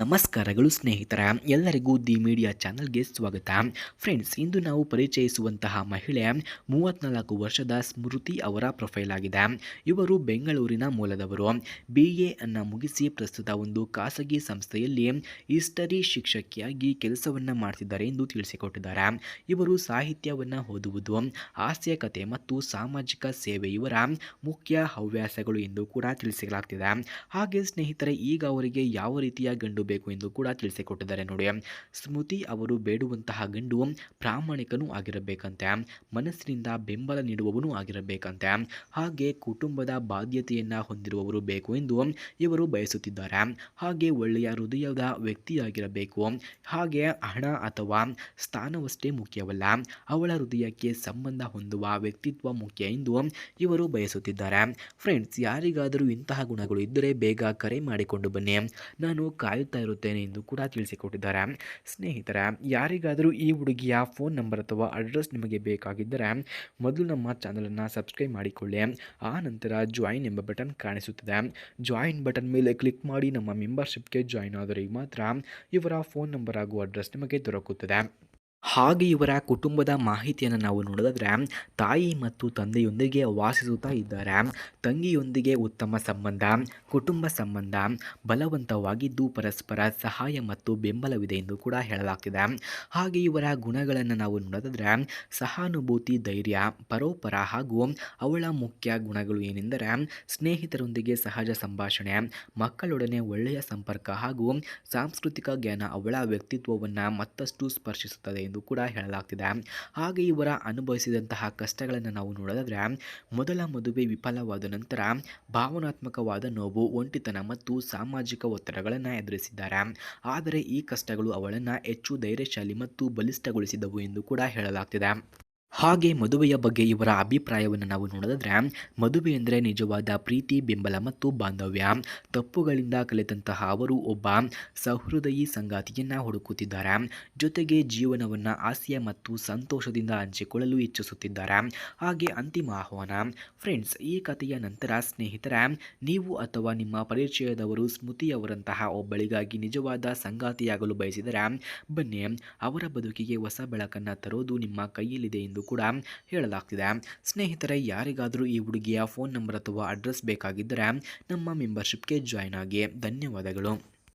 ನಮಸ್ಕಾರಗಳು ಸ್ನೇಹಿತರ, ಎಲ್ಲರಿಗೂ ದಿ ಮೀಡಿಯಾ ಚಾನಲ್ಗೆ ಸ್ವಾಗತ. ಫ್ರೆಂಡ್ಸ್, ಇಂದು ನಾವು ಪರಿಚಯಿಸುವಂತಹ ಮಹಿಳೆ ಮೂವತ್ನಾಲ್ಕು ವರ್ಷದ ಸ್ಮೃತಿ ಅವರ ಪ್ರೊಫೈಲ್ ಆಗಿದೆ. ಇವರು ಬೆಂಗಳೂರಿನ ಮೂಲದವರು. ಬಿ ಎ ಅನ್ನು ಮುಗಿಸಿ ಪ್ರಸ್ತುತ ಒಂದು ಖಾಸಗಿ ಸಂಸ್ಥೆಯಲ್ಲಿ ಹಿಸ್ಟರಿ ಶಿಕ್ಷಕಿಯಾಗಿ ಕೆಲಸವನ್ನು ಮಾಡ್ತಿದ್ದಾರೆ ಎಂದು ತಿಳಿಸಿಕೊಟ್ಟಿದ್ದಾರೆ. ಇವರು ಸಾಹಿತ್ಯವನ್ನು ಓದುವುದು, ಹಾಸ್ಯ ಕಥೆ ಮತ್ತು ಸಾಮಾಜಿಕ ಸೇವೆ ಇವರ ಮುಖ್ಯ ಹವ್ಯಾಸಗಳು ಎಂದು ಕೂಡ ತಿಳಿಸಲಾಗ್ತಿದೆ. ಹಾಗೆ ಸ್ನೇಹಿತರೆ, ಈಗ ಅವರಿಗೆ ಯಾವ ರೀತಿಯ ಗಂಡು ಬೇಕು ಎಂದು ಕೂಡ ತಿಳಿಸಿಕೊಟ್ಟಿದ್ದಾರೆ ನೋಡಿ. ಸ್ಮೃತಿ ಅವರು ಬೇಡುವಂತಹ ಗಂಡು ಪ್ರಾಮಾಣಿಕನೂ ಆಗಿರಬೇಕಂತೆ, ಮನಸ್ಸಿನಿಂದ ಬೆಂಬಲ ನೀಡುವವನು ಆಗಿರಬೇಕಂತೆ, ಹಾಗೆ ಕುಟುಂಬದ ಬಾಧ್ಯತೆಯನ್ನು ಹೊಂದಿರುವವರು ಬೇಕು ಎಂದು ಇವರು ಬಯಸುತ್ತಿದ್ದಾರೆ. ಹಾಗೆ ಒಳ್ಳೆಯ ಹೃದಯದ ವ್ಯಕ್ತಿಯಾಗಿರಬೇಕು. ಹಾಗೆ ಹಣ ಅಥವಾ ಸ್ಥಾನವಷ್ಟೇ ಮುಖ್ಯವಲ್ಲ, ಅವಳ ಹೃದಯಕ್ಕೆ ಸಂಬಂಧ ಹೊಂದುವ ವ್ಯಕ್ತಿತ್ವ ಮುಖ್ಯ ಎಂದು ಇವರು ಬಯಸುತ್ತಿದ್ದಾರೆ. ಫ್ರೆಂಡ್ಸ್ ಯಾರಿಗಾದರೂ ಇಂತಹ ಗುಣಗಳು ಇದ್ದರೆ ಬೇಗ ಕರೆ ಮಾಡಿಕೊಂಡು ಬನ್ನಿ. ನಾನು ಕಾಯುತ್ತಾ ಇರುತ್ತೇನೆ ಎಂದು ಕೂಡ ತಿಳಿಸಿಕೊಟ್ಟಿದ್ದಾರೆ. ಸ್ನೇಹಿತರೆ, ಯಾರಿಗಾದರೂ ಈ ಹುಡುಗಿಯ ಫೋನ್ ನಂಬರ್ ಅಥವಾ ಅಡ್ರೆಸ್ ನಿಮಗೆ ಬೇಕಾಗಿದ್ದರೆ ಮೊದಲು ನಮ್ಮ ಚಾನಲನ್ನು ಸಬ್ಸ್ಕ್ರೈಬ್ ಮಾಡಿಕೊಳ್ಳಿ. ಆ ನಂತರ ಜಾಯಿನ್ ಎಂಬ ಬಟನ್ ಕಾಣಿಸುತ್ತದೆ. ಜಾಯಿನ್ ಬಟನ್ ಮೇಲೆ ಕ್ಲಿಕ್ ಮಾಡಿ ನಮ್ಮ ಮೆಂಬರ್ಶಿಪ್ಗೆ ಜಾಯಿನ್ ಆದರೆ ಮಾತ್ರ ಇವರ ಫೋನ್ ನಂಬರ್ ಹಾಗೂ ಅಡ್ರೆಸ್ ನಿಮಗೆ ದೊರಕುತ್ತದೆ. ಹಾಗೆ ಇವರ ಕುಟುಂಬದ ಮಾಹಿತಿಯನ್ನು ನಾವು ನೋಡಿದ್ರೆ ತಾಯಿ ಮತ್ತು ತಂದೆಯೊಂದಿಗೆ ವಾಸಿಸುತ್ತಾ ಇದ್ದಾರೆ. ತಂಗಿಯೊಂದಿಗೆ ಉತ್ತಮ ಸಂಬಂಧ, ಕುಟುಂಬ ಸಂಬಂಧ, ಬಲವಂತವಾಗಿದ್ದು ಪರಸ್ಪರ ಸಹಾಯ ಮತ್ತು ಬೆಂಬಲವಿದೆ ಎಂದು ಕೂಡ ಹೇಳಲಾಗ್ತಿದೆ. ಹಾಗೆ ಇವರ ಗುಣಗಳನ್ನು ನಾವು ನೋಡಿದ್ರೆ ಸಹಾನುಭೂತಿ, ಧೈರ್ಯ, ಪರೋಪರ ಹಾಗೂ ಅವಳ ಮುಖ್ಯ ಗುಣಗಳು ಏನೆಂದರೆ ಸ್ನೇಹಿತರೊಂದಿಗೆ ಸಹಜ ಸಂಭಾಷಣೆ, ಮಕ್ಕಳೊಡನೆ ಒಳ್ಳೆಯ ಸಂಪರ್ಕ ಹಾಗೂ ಸಾಂಸ್ಕೃತಿಕ ಜ್ಞಾನ ಅವಳ ವ್ಯಕ್ತಿತ್ವವನ್ನು ಮತ್ತಷ್ಟು ಸ್ಪರ್ಶಿಸುತ್ತದೆ ಕೂಡ ಹೇಳಲಾಗ್ತಿದೆ. ಹಾಗೆ ಇವರ ಅನುಭವಿಸಿದಂತಹ ಕಷ್ಟಗಳನ್ನು ನಾವು ನೋಡೋದಾದರೆ, ಮೊದಲ ಮದುವೆ ವಿಫಲವಾದ ನಂತರ ಭಾವನಾತ್ಮಕವಾದ ನೋವು, ಒಂಟಿತನ ಮತ್ತು ಸಾಮಾಜಿಕ ಒತ್ತಡಗಳನ್ನು ಎದುರಿಸಿದ್ದಾರೆ. ಆದರೆ ಈ ಕಷ್ಟಗಳು ಅವಳನ್ನು ಹೆಚ್ಚು ಧೈರ್ಯಶಾಲಿ ಮತ್ತು ಬಲಿಷ್ಠಗೊಳಿಸಿದವು ಎಂದು ಕೂಡ ಹೇಳಲಾಗ್ತಿದೆ. ಹಾಗೆ ಮದುವೆಯ ಬಗ್ಗೆ ಇವರ ಅಭಿಪ್ರಾಯವನ್ನು ನಾವು ನೋಡಿದ್ರೆ, ಮದುವೆ ಎಂದರೆ ನಿಜವಾದ ಪ್ರೀತಿ, ಬೆಂಬಲ ಮತ್ತು ಬಾಂಧವ್ಯ. ತಪ್ಪುಗಳಿಂದ ಕಲಿತಂತಹ ಅವರು ಒಬ್ಬ ಸಹೃದಯಿ ಸಂಗಾತಿಯನ್ನು ಹುಡುಕುತ್ತಿದ್ದಾರೆ. ಜೊತೆಗೆ ಜೀವನವನ್ನು ಆಸೆಯ ಮತ್ತು ಸಂತೋಷದಿಂದ ಹಂಚಿಕೊಳ್ಳಲು ಇಚ್ಛಿಸುತ್ತಿದ್ದಾರೆ. ಹಾಗೆ ಅಂತಿಮ ಆಹ್ವಾನ ಫ್ರೆಂಡ್ಸ್ ಈ ಕಥೆಯ ನಂತರ ಸ್ನೇಹಿತರ, ನೀವು ಅಥವಾ ನಿಮ್ಮ ಪರಿಚಯದವರು ಸ್ಮೃತಿಯವರಂತಹ ಒಬ್ಬಳಿಗಾಗಿ ನಿಜವಾದ ಸಂಗಾತಿಯಾಗಲು ಬಯಸಿದರೆ, ಬನ್ನಿ, ಅವರ ಬದುಕಿಗೆ ಹೊಸ ಬೆಳಕನ್ನು ತರೋದು ನಿಮ್ಮ ಕೈಯಲ್ಲಿದೆ ಎಂದು ಕೂಡ ಹೇಳಲಾಗ್ತಿದೆ. ಸ್ನೇಹಿತರೆ, ಯಾರಿಗಾದರೂ ಈ ಹುಡುಗಿಯ ಫೋನ್ ನಂಬರ್ ಅಥವಾ ಅಡ್ರೆಸ್ ಬೇಕಾಗಿದ್ದರೆ ನಮ್ಮ ಮೆಂಬರ್ಶಿಪ್ಗೆ ಜಾಯ್ನ್ ಆಗಿ. ಧನ್ಯವಾದಗಳು.